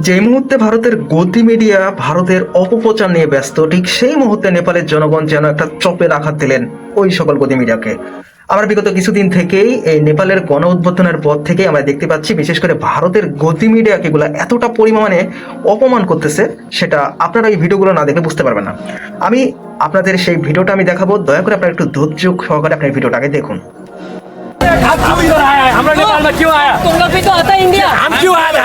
যে মুহূর্তে ভারতের গতি মিডিয়া ভারতের অপপ্রচার নিয়ে ব্যস্ত ঠিক সেই মুহূর্তে নেপালের জনগণ যেন একটা চপের আঘাত দিলেন ওই সকল গতি মিডিয়াকে আমরা বিগত কিছুদিন থেকেই এই নেপালের গণ উদ্বোধনের পর থেকে আমরা দেখতে পাচ্ছি বিশেষ করে ভারতের গতি মিডিয়াকে এগুলো এতটা পরিমাণে অপমান করতেছে সেটা আপনারা এই ভিডিওগুলো না দেখে বুঝতে পারবেন না আমি আপনাদের সেই ভিডিওটা আমি দেখাবো দয়া করে আপনারা একটু ধৈর্য সহকারে আপনার ভিডিওটাকে দেখুন आप हम इधर आया है हमरा नेपाल में क्यों आया तुम लोग भी तो आता है इंडिया हम क्यों आया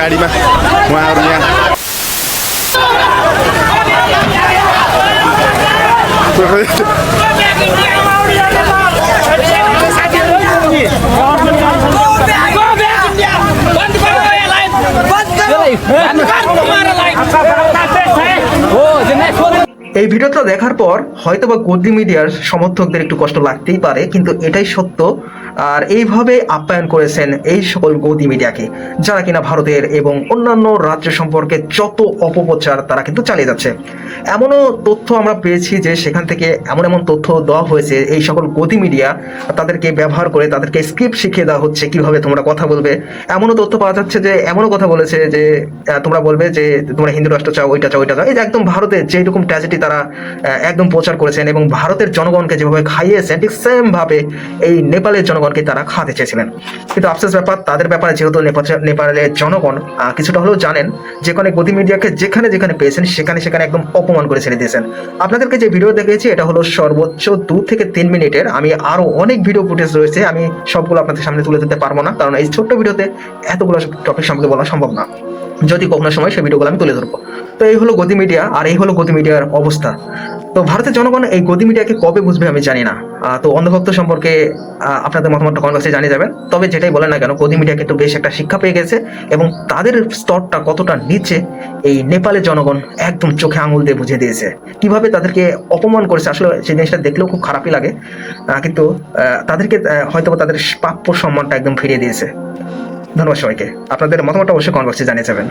गाडीमा उहाँहरू यहाँ এই ভিডিওটা দেখার পর হয়তোবা গদি মিডিয়ার সমর্থকদের একটু কষ্ট লাগতেই পারে কিন্তু এটাই সত্য আর এইভাবে আপ্যায়ন করেছেন এই সকল গদি মিডিয়াকে, যারা কিনা ভারতের এবং অন্যান্য রাজ্য সম্পর্কে যত অপপ্রচার তারা কিন্তু চালিয়ে যাচ্ছে। এমনও তথ্য আমরা পেয়েছি যে সেখান থেকে এমন এমন তথ্য দেওয়া হয়েছে, এই সকল গদি মিডিয়া তাদেরকে ব্যবহার করে তাদেরকে স্ক্রিপ্ট শিখিয়ে দেওয়া হচ্ছে, কীভাবে তোমরা কথা বলবে। এমনও তথ্য পাওয়া যাচ্ছে যে, এমনও কথা বলেছে যে তোমরা বলবে যে, তোমরা হিন্দু রাষ্ট্র চাও, ওইটা চাও ওইটা চাও। এই যে একদম ভারতের যেরকম ট্র্যাজেডি তারা একদম প্রচার করেছেন এবং ভারতের জনগণকে যেভাবে খাইয়েছেন, ঠিক সেম ভাবে এই নেপালের জনগণকে তারা খাওয়াতে চেয়েছিলেন। কিন্তু আফসোস ব্যাপার, তাদের ব্যাপারে যেহেতু নেপালের জনগণ কিছুটা হলেও জানেন যেখানে গতি মিডিয়াকে যেখানে যেখানে পেয়েছেন, সেখানে সেখানে একদম অপমান করে ছেড়ে দিয়েছেন। আপনাদেরকে যে ভিডিও দেখিয়েছি এটা হলো সর্বোচ্চ দু থেকে তিন মিনিটের। আমি আরও অনেক ভিডিও ফুটেজ রয়েছে, আমি সবগুলো আপনাদের সামনে তুলে ধরতে পারব না, কারণ এই ছোট্ট ভিডিওতে এতগুলো টপিক সম্পর্কে বলা সম্ভব না। যদি কখনো সময়, সেই ভিডিওগুলো আমি তুলে ধরবো। তো এই হলো গতি মিডিয়া আর এই হলো গতি মিডিয়ার অবস্থা। তো ভারতের জনগণ এই গদি মিডিয়াকে কবে বুঝবে আমি জানি না। তো অন্ধভক্ত সম্পর্কে আপনাদের মতামতটা বক্সে জানিয়ে যাবেন। তবে যেটাই বলেন না কেন, গদি মিডিয়া কিন্তু বেশ একটা শিক্ষা পেয়ে গেছে এবং তাদের স্তরটা কতটা নিচে, এই নেপালের জনগণ একদম চোখে আঙুল দিয়ে বুঝিয়ে দিয়েছে। কীভাবে তাদেরকে অপমান করেছে, আসলে সেই জিনিসটা দেখলেও খুব খারাপই লাগে। কিন্তু তাদেরকে হয়তো তাদের প্রাপ্য সম্মানটা একদম ফিরিয়ে দিয়েছে। ধন্যবাদ সবাইকে। আপনাদের মতামতটা অবশ্যই বক্সে জানিয়ে যাবেন।